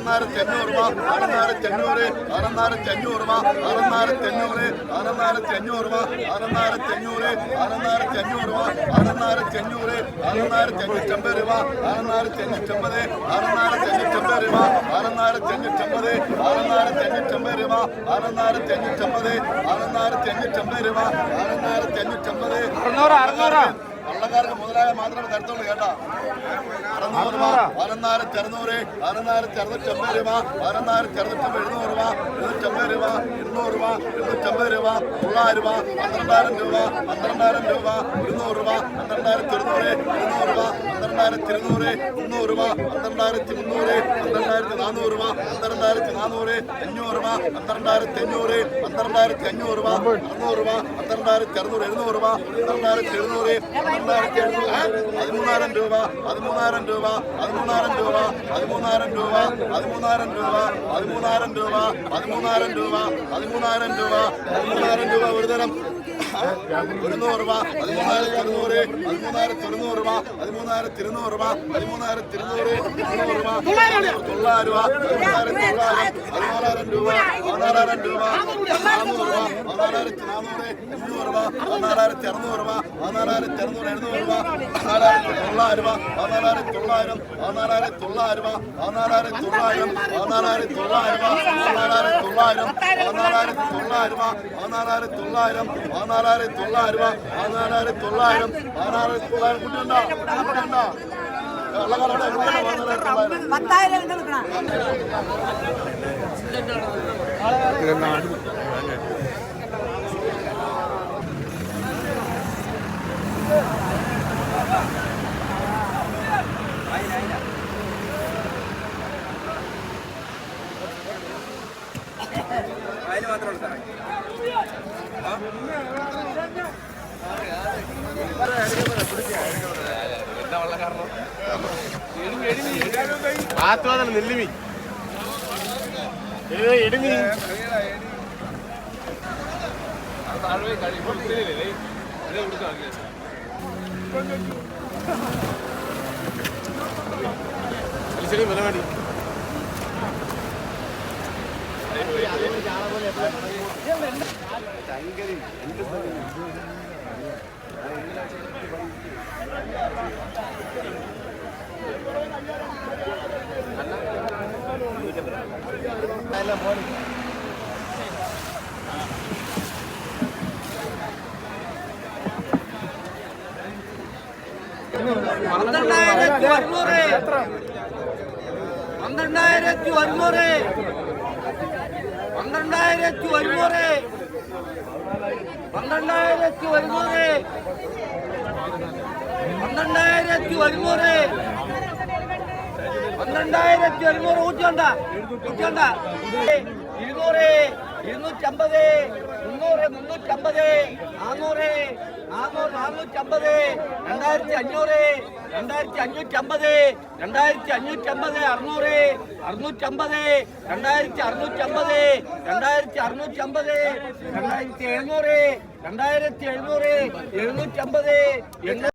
രൂപ അറുന്നായിരത്തി അഞ്ഞൂറ് അറുന്നായിരത്തി അഞ്ഞൂറ് അറുന്നായിരത്തി അഞ്ഞൂറ് അറുന്നായിരത്തി അഞ്ഞൂറ് അറുന്നായിരത്തി അഞ്ഞൂറ് അറുന്നായിരത്തി അഞ്ഞൂറ് അറുന്നായിരത്തി അഞ്ഞൂറ് അറുന്നായിരത്തി അഞ്ഞൂറ്റമ്പത് രൂപ അറുന്നായിരത്തി അഞ്ഞൂറ്റമ്പത് അഞ്ഞൂറ്റമ്പത് രൂപ അറുന്നായിരത്തി അഞ്ഞൂറ്റമ്പത് അഞ്ഞൂറ്റമ്പത് രൂപ അറുന്നായിരത്തി അഞ്ഞൂറ്റമ്പത് അഞ്ഞൂറ്റമ്പത് രൂപ അറുന്നായിരത്തി അഞ്ഞൂറ്റമ്പത് അറുന്നൂറ് അറുന്നൂറ്. കള്ളക്കാർക്ക് മുതലായ മാത്രമേ തരത്തുള്ളൂ കേട്ടാ. അറുന്നൂറ് രൂപ പതിനായിരത്തി അറുന്നൂറ് പതിനായിരത്തി അറുന്നൂറ്റമ്പത് രൂപ പതിനായിരത്തി അറുന്നൂറ്റമ്പത് എഴുന്നൂറ് രൂപ എഴുന്നൂറ്റമ്പത് രൂപ എണ്ണൂറ് രൂപ എഴുന്നൂറ്റമ്പത് രൂപ തൊള്ളായിരം രൂപ പന്ത്രണ്ടായിരം രൂപ പന്ത്രണ്ടായിരം രൂപ ഇരുന്നൂറ് രൂപ പന്ത്രണ്ടായിരത്തി ഇരുന്നൂറ് ഇരുന്നൂറ് രൂപ പന്ത്രണ്ടായിരത്തി ഇരുന്നൂറ് മുന്നൂറ് രൂപ പന്ത്രണ്ടായിരത്തി മുന്നൂറ് പന്ത്രണ്ടായിരത്തി നാനൂറ് രൂപ പന്ത്രണ്ടായിരത്തി നാനൂറ് അഞ്ഞൂറ് രൂപ പന്ത്രണ്ടായിരത്തി അഞ്ഞൂറ് പന്ത്രണ്ടായിരത്തി അഞ്ഞൂറ് രൂപ അറുന്നൂറ് രൂപ പന്ത്രണ്ടായിരത്തി അറുന്നൂറ് എഴുന്നൂറ് രൂപ പന്ത്രണ്ടായിരത്തി എഴുന്നൂറ് പന്ത്രണ്ടായിരത്തി എഴുന്നൂറ് പതിമൂന്നായിരം രൂപ പതിമൂന്നായിരം രൂപ പതിമൂന്നായിരം രൂപ പതിമൂന്നായിരം രൂപ പതിമൂന്നായിരം രൂപ പതിമൂന്നായിരം രൂപ പതിമൂന്നായിരം രൂപ പതിമൂന്നായിരം രൂപ പതിമൂന്നായിരം രൂപ ഒരു തരം. ഒരുന്നൂറ് രൂപ പതിമൂന്നായിരത്തി ഇരുന്നൂറ് പതിമൂന്നായിരത്തി ഇരുന്നൂറ് രൂപ പതിമൂന്നായിരത്തി ഇരുന്നൂറ് രൂപ പതിമൂന്നായിരത്തി ഇരുന്നൂറ് ഇരുന്നൂറ് രൂപ തൊള്ളായിരം രൂപ പതിമൂന്നായിരത്തി തൊള്ളായിരം പതിനാലായിരം രൂപ പതിനാലായിരം രൂപ നാനൂറ് രൂപ പതിനാലായിരത്തി നാനൂറ് അഞ്ഞൂറ് രൂപ പതിനാലായിരത്തി അറുന്നൂറ് രൂപ പതിനാലായിരത്തി അറുന്നൂറ് എഴുന്നൂറ് രൂപ പതിനാലായിരത്തി തൊള്ളായിരം രൂപ പതിനാലായിരത്തി തൊള്ളായിരം പതിനാലായിരത്തി തൊള്ളായിരം രൂപ പതിനാലായിരത്തി തൊള്ളായിരം പതിനാലായിരത്തി തൊള്ളായിരം പതിനാലായിരത്തി തൊള്ളായിരം പതിനാലായിരത്തി തൊള്ളായിരം രൂപ പതിനാലായിരത്തി തൊള്ളായിരം പതിനാലായിരത്തി തൊള്ളായിരം രൂപ പതിനാലായിരത്തി തൊള്ളായിരം പതിനാലായിരത്തി തൊള്ളായിരം കുട്ടിയുണ്ടോ കുട്ടിയുണ്ടോ പത്തായിരം മാത്രമുള്ള സാറേ. എന്താ ഉള്ള കാരണം ആത്മാതാണ് നെല്ലിമി എടുമി താഴെ കഴിവില്ലേ കൊടുക്കാൻ പരിപാടി പന്ത്രണ്ടായിരത്തി ഒരുന്നൂറ്. പന്ത്രണ്ടായിരത്തി ഒരുന്നൂറ്. പന്ത്രണ്ടായിരത്തി ഒരുന്നൂറ് പന്ത്രണ്ടായിരത്തി ഒരുന്നൂറ് പന്ത്രണ്ടായിരത്തി ഒരുന്നൂറ് പന്ത്രണ്ടായിരത്തി ഒരുന്നൂറ് ഊറ്റിയുണ്ട ഊറ്റിയുണ്ട ഇരുന്നൂറ്. ഇരുന്നൂറ്റമ്പത്. മുന്നൂറ്. മുന്നൂറ്റമ്പത്. നാന്നൂറ് നാന്നൂറ് നാന്നൂറ്റമ്പത് രണ്ടായിരത്തി അഞ്ഞൂറ് രണ്ടായിരത്തി അഞ്ഞൂറ്റമ്പത് രണ്ടായിരത്തി അഞ്ഞൂറ്റമ്പത് അറുന്നൂറ് അറുന്നൂറ്റമ്പത് രണ്ടായിരത്തി അറുന്നൂറ്റമ്പത് രണ്ടായിരത്തി അറുന്നൂറ്റമ്പത് രണ്ടായിരത്തി എഴുന്നൂറ് രണ്ടായിരത്തി എഴുന്നൂറ് എഴുന്നൂറ്റമ്പത് എണ്ണൂറ്.